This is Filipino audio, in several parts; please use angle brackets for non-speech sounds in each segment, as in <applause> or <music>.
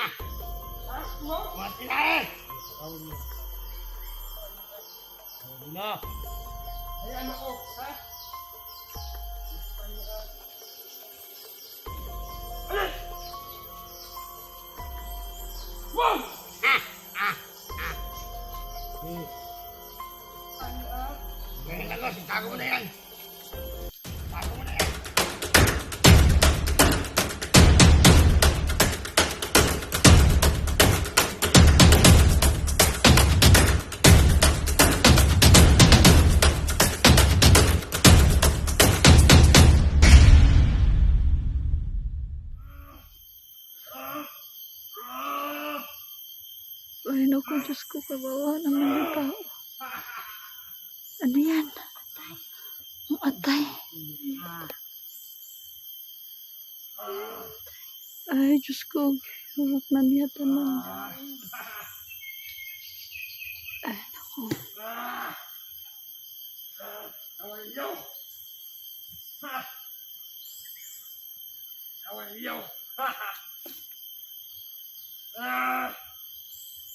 Mati na eh! Na. Ay, ano ko, ha? Alis! Wow! Eh, Ngayon lang, Gos, itago mo na yan. Diyos ko, kabawa naman yung tao. Ano yan? Ang. Ay, Diyos ko, hirap na niya tanong. Ay, naku. Ah! <laughs>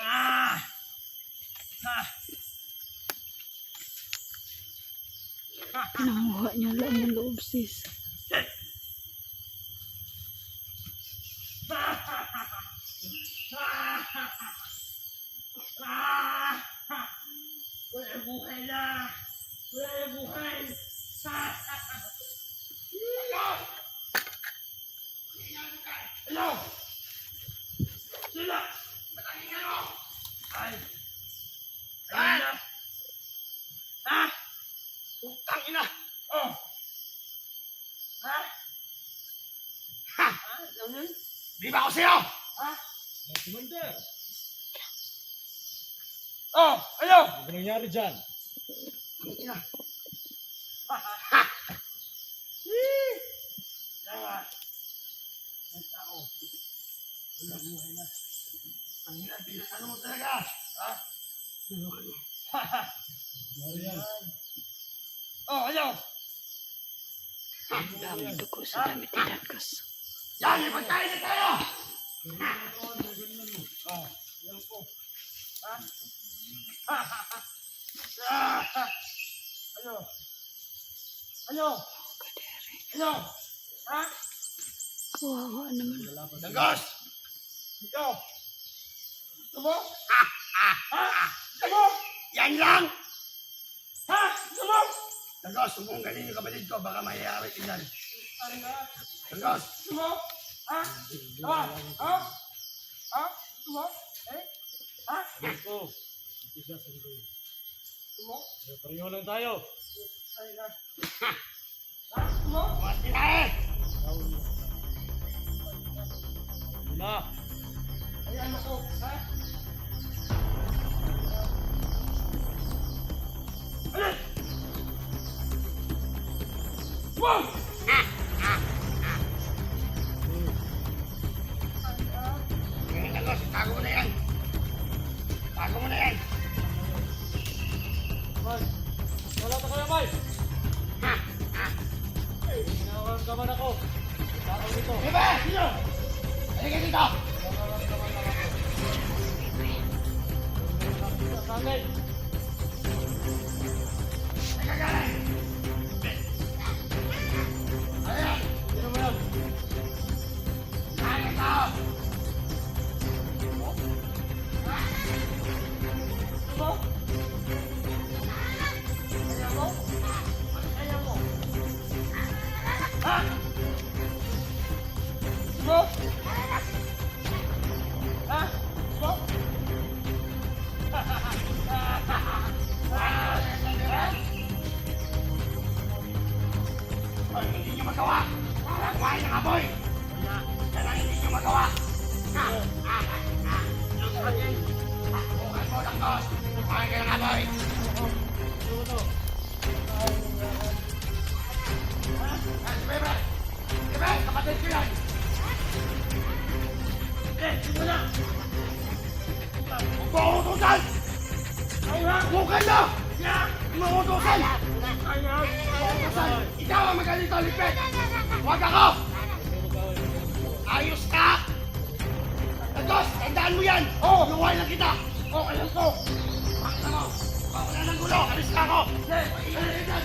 Ah! Ha! Ah! Ano? Oh? ah! Ah! Ah! Pinanguha niya lang yung loob, sis. Ah! Wala buhay na! Wala buhay! Ano? Ano? Sila! Matangin ka mo! Ay! Ay! na! Ha? Utang ina! Oh! Ha? Ha? Ano yun? Di ba ako sa'yo? Ha? Commander, Oh! Ano? ano nangyari dyan? Ina. Ha ha ha! Yee! Yawa. Ang tao. Wala buhay na. Ang hirap ano mo talaga? Ha? Ha ha! Yan. Oh, ano? Ang dami dugo sa dami tinagas. Yan, may pagkain na tayo! Ah, yan po. Ha? Ha ha ha! Ano? Ano? Kadere. Ano? Ha? Kawawa naman. Dagos! Ikaw! Gusto mo? Ha? Ha? Ha? Gusto mo? Yan lang! Ha? Gusto mo? Dagos, huwag galing yung kapatid ko, baka mayayari ka dyan. Dagos! Gusto mo? Ha? Ha? Ha? Ha? Gusto mo? Eh? Ha? Po. Matigas ang dulo. Gusto mo? Eh, Pareho lang tayo. Ha? Ha? Gusto mo? Mati Nakita magawa. Para kumain ng apoy. Kaya hindi ka magawa. Bukan mo lang dos. Kumain ka ng apoy. Bebe! Bebe! Kapatid ko yan! Eh, simula! Huwag mo ako utusan! Huwag ka na! Mo ako utusan! Ikaw ang magaling Lipet! Huwag ako! Ayos ka! Agos, tandaan mo yan! Oo! Luway lang kita! Okay lang ko! Bakit ako? Ako na ng gulo! Alis ako! Na yan!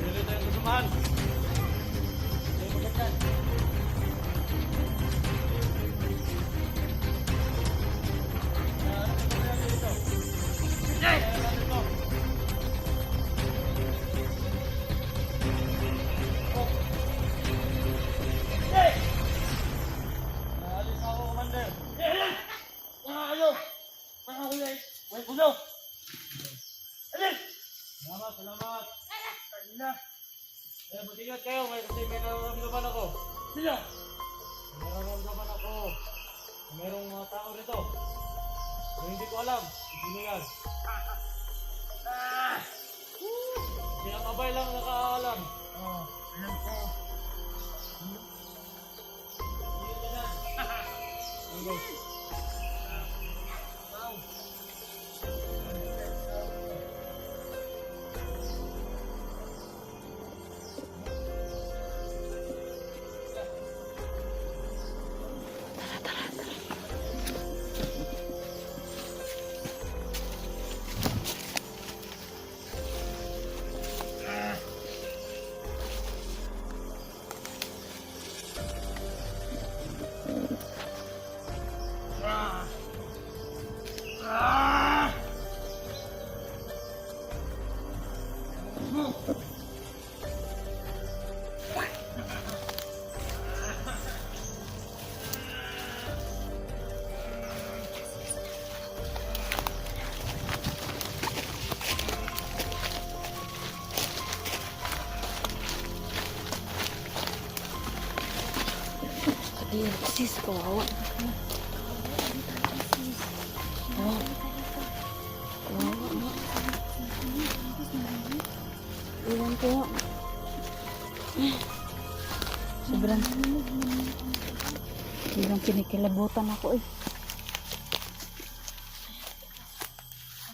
Pili tayong kasamahan. Hindi Salamat, salamat. na. Eh, mag-ingat kayo. May, kasi may nararamdaman ako. May nararamdaman ako. Merong mga tao rito. Hindi ko alam. Sino yan? Sinakabay lang nakaalam. Oh, alam ko. Hindi ka yan. Ano? Ah! Sis, kawawa. Kawawa. Kawawa. Iwan ko. Sobrang sobrang kinikilabutan ako eh.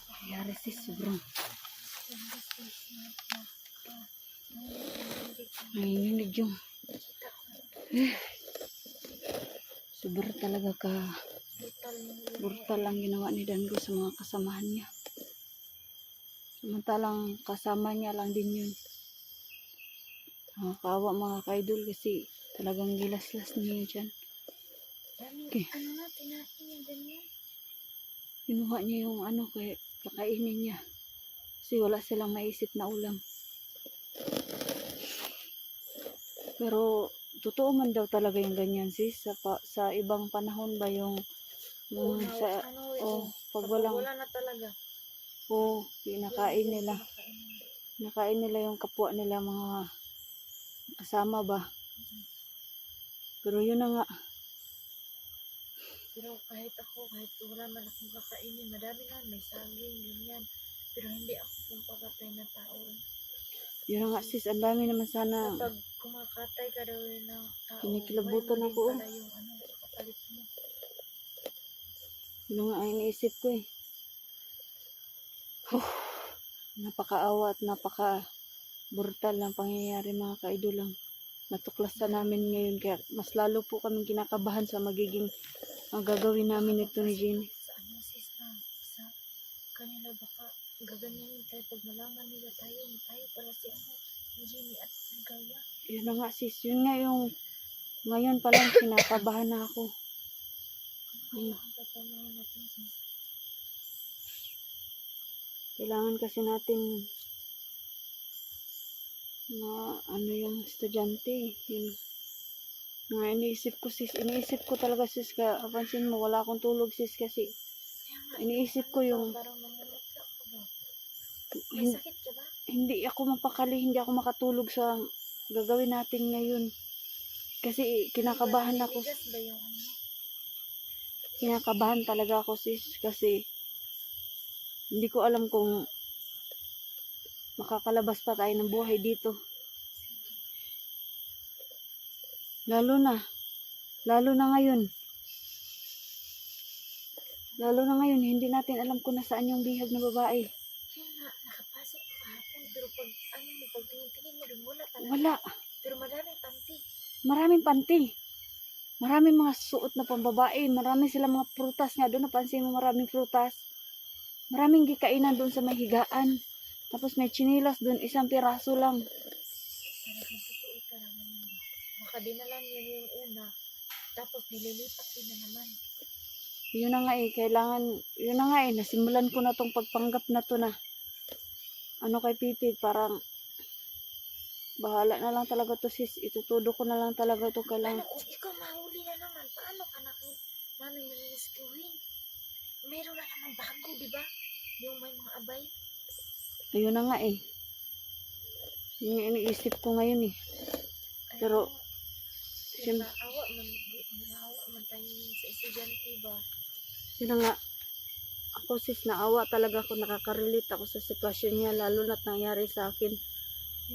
Nangyari sis, sobrang nanginginig yung Sobra talaga ka brutal ang ginawa ni Dango sa mga kasamahan niya. Samantalang kasama niya lang din yun. Nakakawa mga kaidol kasi talagang gilaslas niya dyan. Okay. Ano na, tinahin niya ganyan. Kinuha niya yung ano kay kakainin niya. Kasi wala silang maisip na ulam. Pero totoo man daw talaga yung ganyan sis sa pa, sa ibang panahon ba yung yung na- sa ano, oh, ito, pag walang wala na talaga. oh, kinakain nila. Nakain nila yung kapwa nila mga kasama ba. Pero yun na nga. Pero kahit ako, kahit wala man akong kakainin, madami na, may saging, ganyan. Pero hindi ako pong papatay na tao. Yun na nga sis, ang dami naman sana. Kapag kumakatay ka daw ng tao, Kinikilabutan ako, oh. pala yung ano, kapalit mo. Yun nga ang iniisip ko eh. Huh, napakaawa at napaka brutal ng pangyayari mga kaidol lang. Natuklasan namin ngayon kaya mas lalo po kami kinakabahan sa magiging ang gagawin namin ito ni Jenny. Sa ano sis na, sa kanila baka gaganyanin tayo pag malaman nila tayo, tayo pala si ano, Jimmy at si Gaya. Yun na nga sis, yun nga yung ngayon pa lang kinakabahan na ako. Ano Hmm. natin sis? Kailangan kasi natin na ano yung estudyante. Yun. Nga iniisip ko sis, iniisip ko talaga sis ka, pansin mo wala akong tulog sis kasi iniisip ko yung Parang? May hindi, sakit ka ba? hindi ako mapakali, hindi ako makatulog sa gagawin natin ngayon. Kasi kinakabahan ako. Ano? kinakabahan talaga ako sis kasi hindi ko alam kung makakalabas pa tayo ng buhay dito. Lalo na, lalo na ngayon. Lalo na ngayon, hindi natin alam kung nasaan yung bihag na babae. Yun nga, nakapasok ko kahapon. Pero pag, ano mo, pag tingin-tingin mo dun, wala talaga. Wala. Pero madaming panty. Maraming panty. Maraming mga suot na pambabae. Marami sila mga prutas nga doon. Napansin mo maraming prutas. Maraming gikainan doon sa may higaan. Tapos may chinilas doon. Isang piraso lang. Talagang totoo talaga yun. Baka dinala niya yung una. Tapos nililipat din na naman. Yun na nga eh. Kailangan, yun na nga eh. Nasimulan ko na tong pagpanggap na to na. Ano kay Pipi, parang bahala na lang talaga to sis. Itutudo ko na lang talaga to Ano kailangan. kung ikaw mahuli na naman? Paano ka na namin nililiskuhin? Meron na naman bago, di ba? Yung may mga abay. Ayun na nga eh. Yung iniisip ko ngayon eh. Pero, ano, sim- naawa man, naawa man tayo sa estudyante ba? Yun na nga. Ako sis, naawa talaga ako, nakaka-relate ako sa sitwasyon niya, lalo na't nangyari sa akin.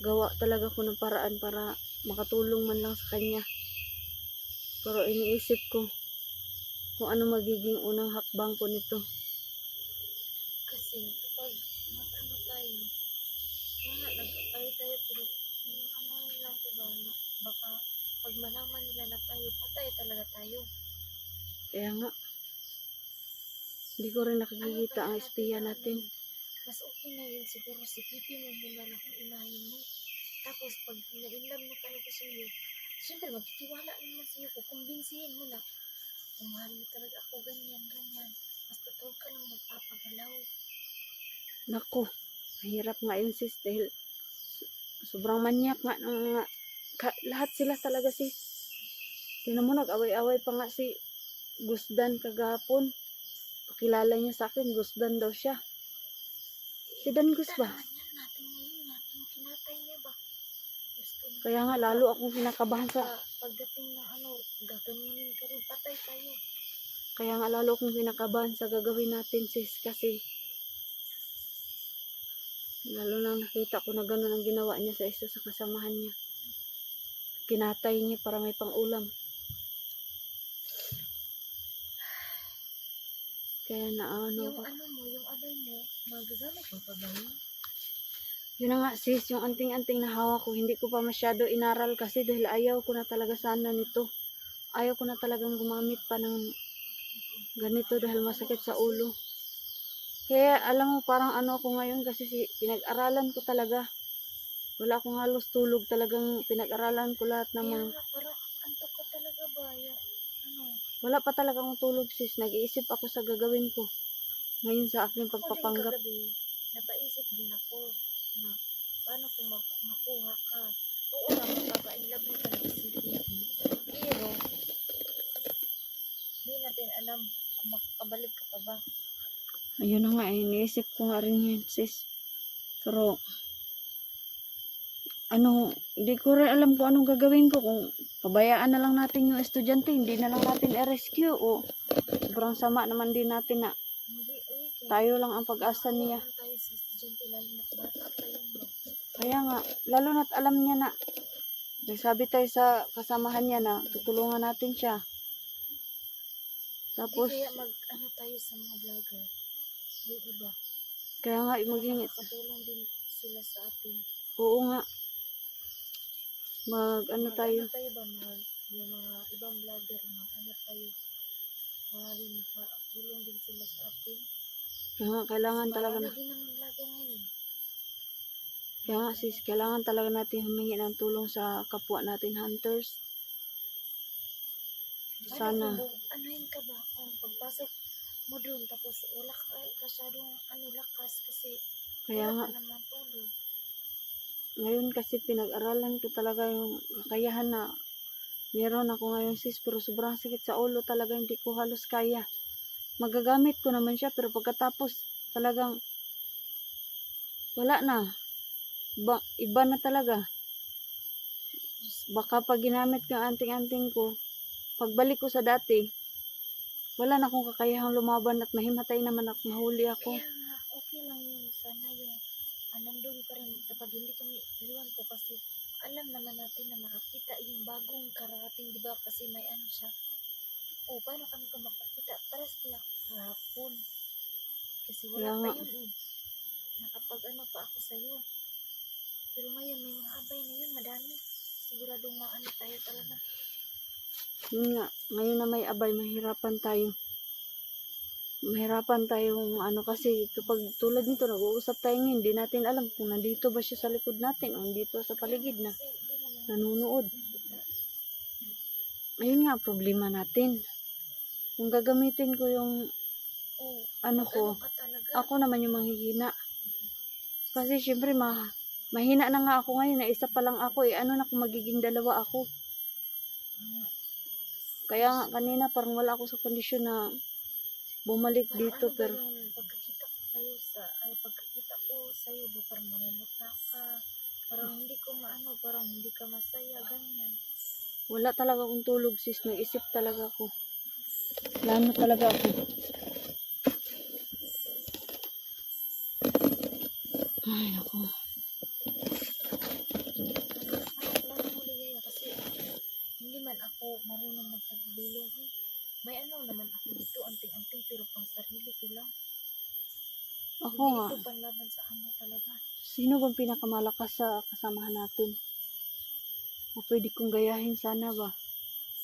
Gawa talaga ako ng paraan para makatulong man lang sa kanya. Pero iniisip ko kung ano magiging unang hakbang ko nito. Kasi kapag mag-ano tayo, mga nagpapay tayo pero ano lang ko ba, baka pag malaman nila na tayo, patay talaga tayo. Kaya nga, hindi ko rin nakikita ang espiya natin. Mas okay na yun siguro si Pipi mo muna na kung unahin mo. Tapos pag na-inlove mo talaga sa iyo, siyempre magtitiwala naman sa iyo, kukumbinsihin mo na, kung mahal mo talaga ako, ganyan, ganyan. Basta huwag ka lang magpapagalaw. Nako, mahirap nga yun sis dahil so- sobrang manyak nga ng ka- lahat sila talaga sis. Tingnan mo nag-away-away pa nga si Gusdan kagapon. Pakilala niya sa akin, Gusdan daw siya. Si Dan Gus ba? Kaya nga lalo akong kinakabahan sa Sa pagdating ng ano, gaganyanin ka rin, patay tayo. kaya nga lalo akong kinakabahan sa gagawin natin sis kasi lalo nang nakita ko na gano'n ang ginawa niya sa isa sa kasamahan niya. Kinatay niya para may pang-ulam. Kaya na ano Yung ano mo, yung abay mo, magagamit mo pa ba yun? Yun na nga sis, yung anting-anting na hawak ko, hindi ko pa masyado inaral kasi dahil ayaw ko na talaga sana nito. Ayaw ko na talagang gumamit pa ng ganito dahil masakit sa ulo. Kaya alam mo parang ano ako ngayon kasi si, pinag-aralan ko talaga. Wala akong halos tulog talagang pinag-aralan ko lahat ng Kaya mga... nga, parang antok ka talaga ba? Yung, ano, Wala pa talaga akong tulog sis. Nag-iisip ako sa gagawin ko. Ngayon sa aking pagpapanggap. kagabi, napaisip din ako na paano kung mak- makuha ka. Oo nga, magpapa-inlove mo talaga si Pipi. Pero, di natin alam kung makakabalik ka pa ba. Ayun na nga, eh, iniisip ko nga rin yun, sis. Pero, ano, hindi ko rin alam kung anong gagawin ko. Kung pabayaan na lang natin yung estudyante, hindi na lang natin i-rescue. O, sobrang sama naman din natin na tayo lang ang pag-asa niya. Kaya nga, lalo na't alam niya na, nagsabi tayo sa kasamahan niya na tutulungan natin siya. Tapos, kaya mag, ano tayo sa mga vlogger. Yung iba. kaya nga, maging, Makakatulong din sila sa atin. oo nga, mag, ano tayo, Ano tayo ba, mag, yung mga ibang vlogger, mag, ano tayo, maaari makatulong din sila sa atin. kaya nga, kailangan talaga na, Marami din naman vlogger ngayon. Kaya nga sis, kailangan talaga natin humingi ng tulong sa kapwa natin hunters. Sana. Ano, anuhin ka ba, kung pagpasok mo doon, tapos wala ka kasyadong ano, lakas kasi Kaya nga, wala ka naman tulog. Ngayon kasi pinag-aralan ko talaga yung kakayahan na meron ako ngayon sis, pero sobrang sakit sa ulo talaga, hindi ko halos kaya. Magagamit ko naman siya, pero pagkatapos talagang wala na. Ba, iba na talaga. Baka pag ginamit ko anting-anting ko, pagbalik ko sa dati, wala na akong kakayahang lumaban at mahimatay naman ako, mahuli ako. Kaya nga, okay lang yun. Sana yung ah, nandun pa rin kapag hindi kami iwan po kasi alam naman natin na makakita yung bagong karating, di ba? Kasi may ano siya. O, paano kami ka makakita? Para sila kahapon. Kasi wala Kaya pa yun eh. Nakapag ano pa ako sa'yo. Pero ngayon may mga abay na yun, madami. Siguradong maano tayo talaga. Yun nga, ngayon na may abay, mahirapan tayo. Mahirapan tayong ano kasi kapag tulad nito, nag-uusap tayo hindi natin alam kung nandito ba siya sa likod natin o nandito sa paligid na nanunood. Ayun nga, problema natin. Kung gagamitin ko yung ano ko, ako naman yung manghihina. Kasi syempre, ma mahina na nga ako ngayon, na isa pa lang ako eh. Ano na kung magiging dalawa ako? Kaya nga kanina parang wala ako sa kondisyon na bumalik dito ano pero pagkakita ko kayo sa ay pagkakita ko sa iyo parang namumuta ka parang hindi ko maano parang hindi ka masaya ganyan wala talaga akong tulog sis. Nag-isip talaga ako. Plano talaga ako. Ay, kasi hindi man ako marunong magtagbilong eh may ano naman ako dito anting-anting pero pang sarili ko lang Ako hindi nga. ito panlaban sa ano talaga Sino bang pinakamalakas sa kasamahan natin? O pwede kong gayahin sana ba?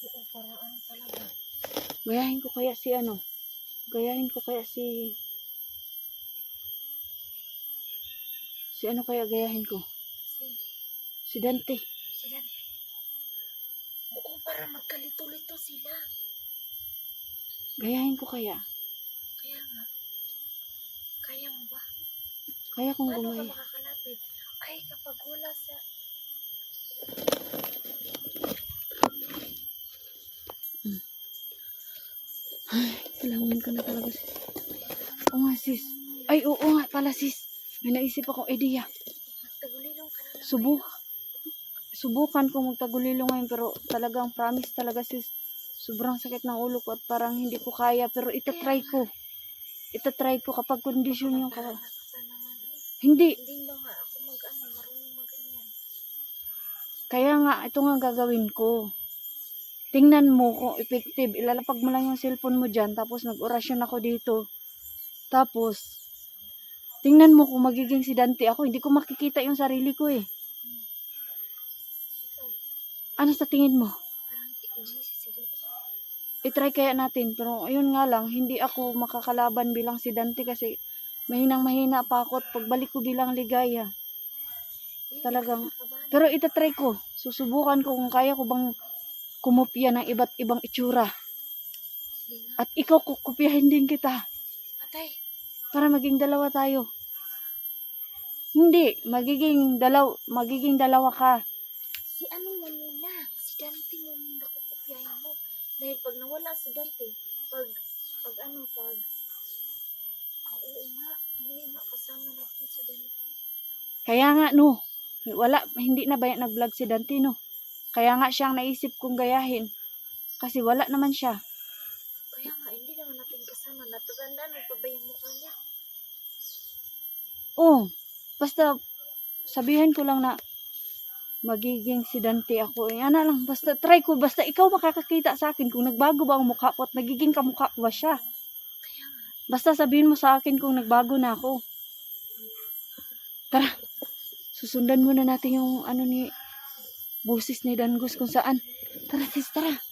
oo para ano talaga Gayahin ko kaya si ano? Gayahin ko kaya si... Si ano kaya gayahin ko? si Si Dante. sila oo para magkalito-lito sila Gayahin ko kaya. kaya nga kaya mo ba Kaya kong Paano ka gumay. makakalapit? Ay, kapag wala sa... Kailangan ko na talaga sis. Oo nga sis. Ay oo nga pala sis. May naisip akong idea. Magtagulilong ka na lang. Subu subukan ko magtagulilo ngayon pero talagang promise talaga sis. Sobrang sakit ng ulo ko at parang hindi ko kaya pero itatry ko. Itatry ko kapag kondisyon yung ka. Nakakata naman eh. Hindi. Hindi nga ako mag-ano, marunong mag-ganyan. Kaya nga, ito nga gagawin ko. Tingnan mo kung effective. Ilalapag mo lang yung cellphone mo dyan. Tapos nag-orasyon ako dito. Tapos, tingnan mo kung magiging si Dante ako. Hindi ko makikita yung sarili ko eh. Ano sa tingin mo? I-try kaya natin. Pero ayun nga lang, hindi ako makakalaban bilang si Dante kasi mahinang mahina pa ako at pagbalik ko bilang ligaya. Talagang-. Pero itatry ko. Susubukan ko kung kaya ko bang kumopya ng iba't ibang itsura. At ikaw kukopyahin din kita. Patay. para maging dalawa tayo. Hindi, magiging dalaw, magiging dalawa ka. Si ano mo muna. Si Dante mo muna. Dahil pag nawala si Dante, pag, pag ano, pag... Ah, oo nga. Hindi nga kasama natin si Dante. Kaya nga no, wala hindi na ba nag-vlog si Dante no? Kaya nga siyang naisip kong gayahin. Kasi wala naman siya. Kaya nga, hindi naman natin kasama. Nataganda na pa ba yung mukha niya? Oh, basta sabihin ko lang na magiging si Dante ako. Eh, ano lang, basta try ko. Basta ikaw makakakita sa akin kung nagbago ba ang mukha ko at nagiging kamukha ko ba siya. Basta sabihin mo sa akin kung nagbago na ako. Tara, susundan muna natin yung ano ni busis ni Dangos kung saan. Tara sis, tara.